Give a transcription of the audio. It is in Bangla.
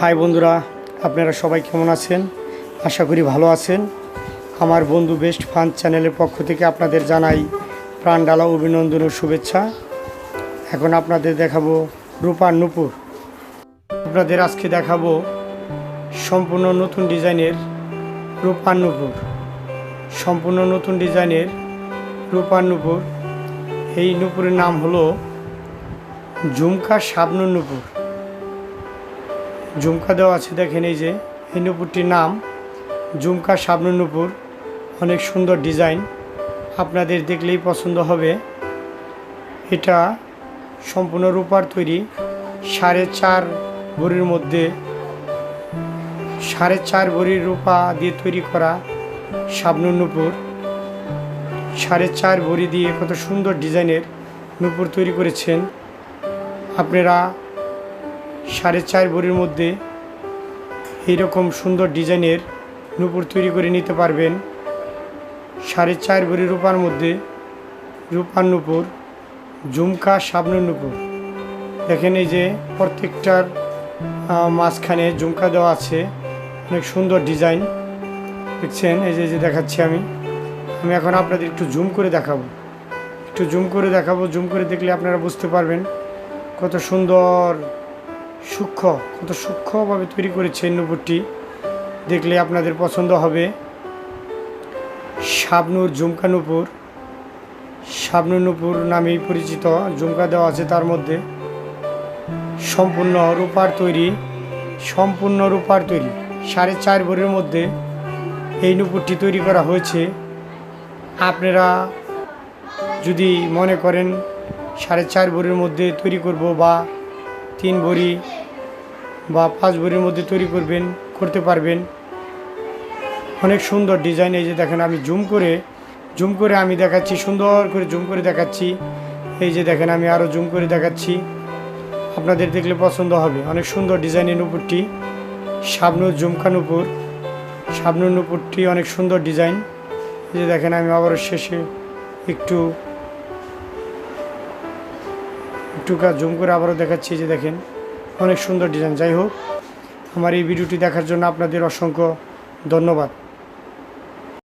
হাই বন্ধুরা, আপনারা সবাই কেমন আছেন? আশা করি ভালো আছেন। আমার বন্ধু বেস্ট ফান চ্যানেলের পক্ষ থেকে আপনাদের জানাই প্রাণ ডালা অভিনন্দন ও শুভেচ্ছা। এখন আপনাদের দেখাবো রূপার নুপুর। আপনাদের আজকে দেখাবো সম্পূর্ণ নতুন ডিজাইনের রূপার নুপুর। সম্পূর্ণ নতুন ডিজাইনের রূপার নুপুর। এই নুপুরের নাম হলো ঝুমকা শাবনুর নুপুর। ঝুমকা দেওয়া আছে, দেখেন এই যে। এই নুপুরটির নাম ঝুমকা শাবনুর নুপুর। অনেক সুন্দর ডিজাইন। আপনাদের দেখলেই পছন্দ হবে। এটা সম্পূর্ণ রূপার তৈরি। সাড়ে চার ভরির মধ্যে, সাড়ে চার ভরির রূপা দিয়ে তৈরি করা শাবনুর নুপুর। সাড়ে চার ভরি দিয়ে কত সুন্দর ডিজাইনের নুপুর তৈরি করেছেন। আপনারা সাড়ে চার ভরির মধ্যে এইরকম সুন্দর ডিজাইনের নুপুর তৈরি করে নিতে পারবেন। সাড়ে চার ভরি রূপার মধ্যে রূপার নুপুর, ঝুমকা সাবনুর নুপুর। দেখেন এই যে প্রত্যেকটার মাঝখানে ঝুমকা দেওয়া আছে। অনেক সুন্দর ডিজাইন। দেখছেন? এই যে যে দেখাচ্ছি আমি। আমি এখন আপনাদের একটু জুম করে দেখাবো। একটু জুম করে দেখাবো। জুম করে দেখলে আপনারা বুঝতে পারবেন কত সুন্দর সূক্ষ্ম, কত সূক্ষ্মভাবে তৈরি করেছে এই নুপুরটি, দেখলে আপনাদের পছন্দ হবে। শাবনুর ঝুমকা নুপুর। শাবনুর নুপুর নামেই পরিচিত, ঝুমকা দেওয়া আছে তার মধ্যে। সম্পূর্ণ রূপার তৈরি, সম্পূর্ণ রূপার তৈরি, সাড়ে চার ভরির মধ্যে এই নুপুরটি তৈরি করা হয়েছে। আপনারা যদি মনে করেন, সাড়ে চার ভরির মধ্যে তৈরি করব বা তিন ভরি বা পাঁচ ভরির মধ্যে তৈরি করবেন, করতে পারবেন। অনেক সুন্দর ডিজাইন এই যে দেখেন, আমি জুম করে জুম করে আমি দেখাচ্ছি, সুন্দর করে জুম করে দেখাচ্ছি। এই যে দেখেন, আমি আরও জুম করে দেখাচ্ছি। আপনাদের দেখলে পছন্দ হবে। অনেক সুন্দর ডিজাইনের নুপুরটি শাবনুর ঝুমকা নুপুর শাবনুর নুপুরটি অনেক সুন্দর ডিজাইন। এই যে দেখেন, আমি আবারও শেষে একটু একটু জুম করে আবারও দেখাচ্ছি যে দেখেন, অনেক সুন্দর ডিজাইন যাই হোক, আমার এই ভিডিওটি দেখার জন্য আপনাদের অসংখ্য ধন্যবাদ।